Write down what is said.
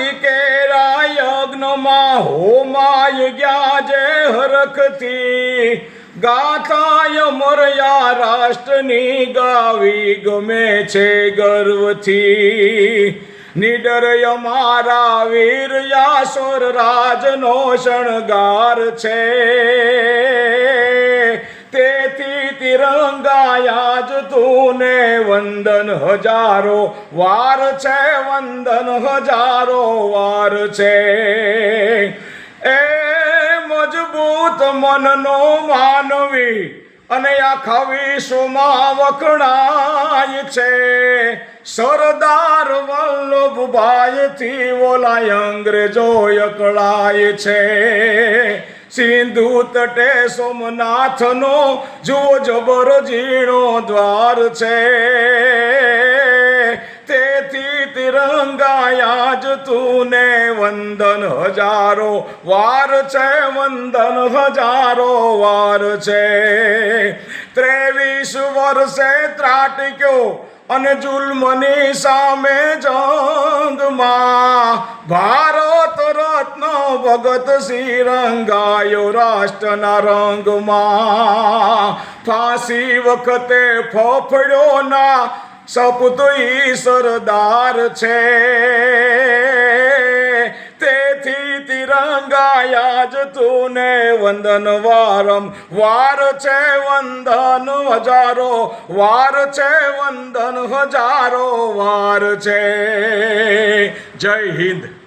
દીકેરા યજ્ઞમાં હોમાય ગયા જે હરખથી. ગાથાય મરયા રાષ્ટ્રની ગાવી ગમે છે ગર્વથી. નિડરય મારા વીર યાસોર રાજનો શણગાર છે. તેથી તિરંગાયા જ તુને વંદન હજારો, વાર છે વંદન હજારો, વાર છે. એ મજબૂત મનનો માનવી અને આખા વિશ્વમાં વખણાય છે. સરદાર વલ્લભભાઈથી ઓલા અંગ્રેજો અકળાય છે. સિંધુ તટે સોમનાથનો જુઓ જબર ઝીણો દ્વાર છે. તેથી તિરંગાયા જ તુને વંદન હજારો વાર છે, વંદન હજારો વાર છે. ત્રેવીસ વર્ષે ત્રાટક્યો અને જુલ્મની સામે જંગમાં. ભારત રત્ન ભગત શ્રીરંગાયો રાષ્ટ્રના રંગમાં ફાંસી વખતે ફફડ્યો ના સપુત સરદાર છે. તેથી તિરંગાયા જ તુને વંદન વારમ. વાર છે વંદન હજારો, વાર છે વંદન હજારો, વાર છે. જય હિન્દ.